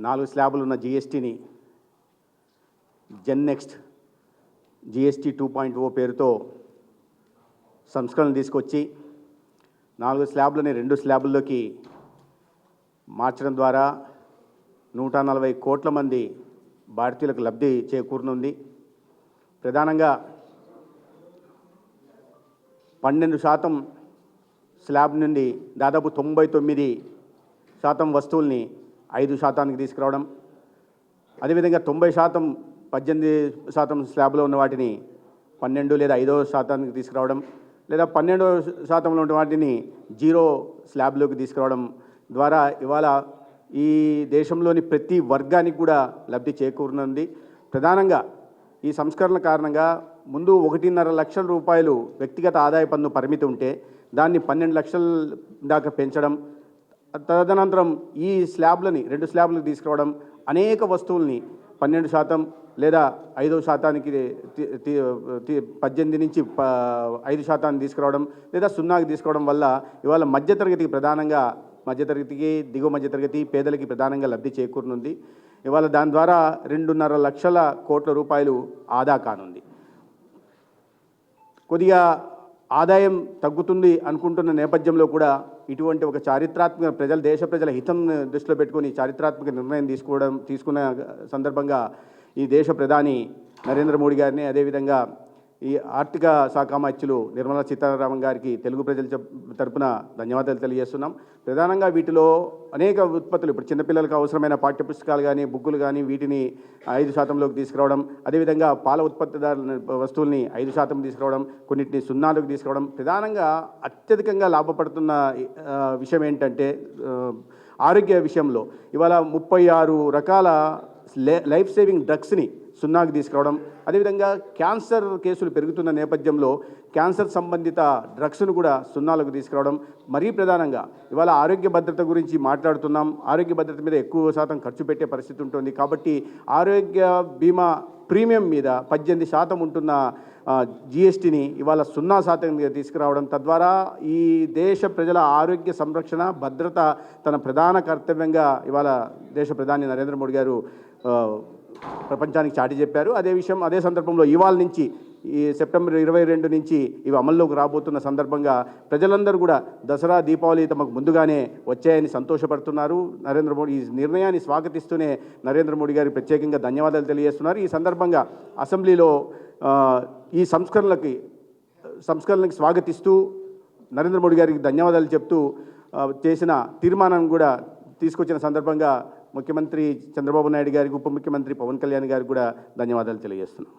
నాలుగు స్లాబులు ఉన్న జిఎస్టీని gen next GST two point O పేరుతో సంస్కరణలు తీసుకొచ్చి నాలుగు స్లాబ్లని రెండు స్లాబుల్లోకి మార్చడం ద్వారా నూట నలభై కోట్ల మంది భారతీయులకు లబ్ధి చేకూరనుంది. ప్రధానంగా పన్నెండు శాతం స్లాబ్ నుండి దాదాపు తొంభై తొమ్మిది శాతం వస్తువుల్ని ఐదు శాతానికి తీసుకురావడం అదేవిధంగా తొంభై శాతం పద్దెనిమిది శాతం స్లాబ్లో ఉన్న వాటిని పన్నెండు లేదా ఐదో శాతానికి తీసుకురావడం లేదా పన్నెండో శాతంలో ఉన్న వాటిని జీరో స్లాబ్లోకి తీసుకురావడం ద్వారా ఇవాళ ఈ దేశంలోని ప్రతి వర్గానికి కూడా లబ్ధి చేకూరనుంది. ప్రధానంగా ఈ సంస్కరణ కారణంగా ముందు ఒకటిన్నర లక్షల రూపాయలు వ్యక్తిగత ఆదాయ పన్ను పరిమితి ఉంటే దాన్ని పన్నెండు లక్షల దాకా పెంచడం తదనంతరం ఈ స్లాబ్లని రెండు స్లాబ్లకు తీసుకురావడం అనేక వస్తువుల్ని పన్నెండు శాతం లేదా ఐదో శాతానికి పద్దెనిమిది నుంచి ప ఐదు శాతాన్ని తీసుకురావడం లేదా సున్నాకి తీసుకురావడం వల్ల ఇవాళ మధ్యతరగతికి ప్రధానంగా మధ్యతరగతికి దిగువ మధ్యతరగతి పేదలకి ప్రధానంగా లబ్ధి చేకూరనుంది. ఇవాళ దాని ద్వారా రెండున్నర లక్షల కోట్ల రూపాయలు ఆదా కానుంది. కొద్దిగా ఆదాయం తగ్గుతుంది అనుకుంటున్న నేపథ్యంలో కూడా ఇటువంటి ఒక చారిత్రాత్మక ప్రజల దేశ ప్రజల హితం దృష్టిలో పెట్టుకొని చారిత్రాత్మక నిర్ణయం తీసుకోవడం తీసుకున్న సందర్భంగా ఈ దేశ ప్రధాని నరేంద్ర మోడీ గారిని అదేవిధంగా ఈ ఆర్థిక శాఖ మంత్రులు నిర్మలా సీతారామన్ గారికి తెలుగు ప్రజల తరపున ధన్యవాదాలు తెలియజేస్తున్నాం. ప్రధానంగా వీటిలో అనేక ఉత్పత్తులు ఇప్పుడు చిన్నపిల్లలకు అవసరమైన పాఠ్యపుస్తకాలు కానీ బుక్కులు కానీ వీటిని ఐదు శాతంలోకి తీసుకురావడం అదేవిధంగా పాల ఉత్పత్తిదారుల వస్తువుల్ని ఐదు శాతం తీసుకురావడం కొన్నిటిని సున్నాలకు తీసుకురావడం ప్రధానంగా అత్యధికంగా లాభపడుతున్న విషయం ఏంటంటే ఆరోగ్య విషయంలో ఇవాళ ముప్పై ఆరు రకాల లైఫ్ సేవింగ్ డ్రగ్స్ని సున్నాకి తీసుకురావడం. అదేవిధంగా క్యాన్సర్ కేసులు పెరుగుతున్న నేపథ్యంలో క్యాన్సర్ సంబంధిత డ్రగ్స్ను కూడా సున్నాలకు తీసుకురావడం. మరీ ప్రధానంగా ఇవాళ ఆరోగ్య భద్రత గురించి మాట్లాడుతున్నాం. ఆరోగ్య భద్రత మీద ఎక్కువ శాతం ఖర్చు పెట్టే పరిస్థితి ఉంటుంది. కాబట్టి ఆరోగ్య బీమా ప్రీమియం మీద పద్దెనిమిది శాతం ఉంటున్న జిఎస్టీని ఇవాళ సున్నా శాతం తీసుకురావడం తద్వారా ఈ దేశ ప్రజల ఆరోగ్య సంరక్షణ భద్రత తన ప్రధాన కర్తవ్యంగా ఇవాళ దేశ ప్రధాని నరేంద్ర మోడీ గారు ప్రపంచానికి చాటి చెప్పారు. అదే విషయం అదే సందర్భంలో ఇవాళ నుంచి ఈ సెప్టెంబర్ ఇరవై రెండు నుంచి ఇవి అమల్లోకి రాబోతున్న సందర్భంగా ప్రజలందరూ కూడా దసరా దీపావళి తమకు ముందుగానే వచ్చాయని సంతోషపడుతున్నారు. నరేంద్ర మోడీ ఈ నిర్ణయాన్ని స్వాగతిస్తూనే నరేంద్ర మోడీ గారికి ప్రత్యేకంగా ధన్యవాదాలు తెలియజేస్తున్నారు. ఈ సందర్భంగా అసెంబ్లీలో ఈ సంస్కరణలకి సంస్కరణలకు స్వాగతిస్తూ నరేంద్ర మోడీ గారికి ధన్యవాదాలు చెప్తూ చేసిన తీర్మానం కూడా తీసుకొచ్చిన సందర్భంగా ముఖ్యమంత్రి చంద్రబాబు నాయుడు గారికి ఉప ముఖ్యమంత్రి పవన్ కళ్యాణ్ గారికి కూడా ధన్యవాదాలు తెలియజేస్తున్నాం.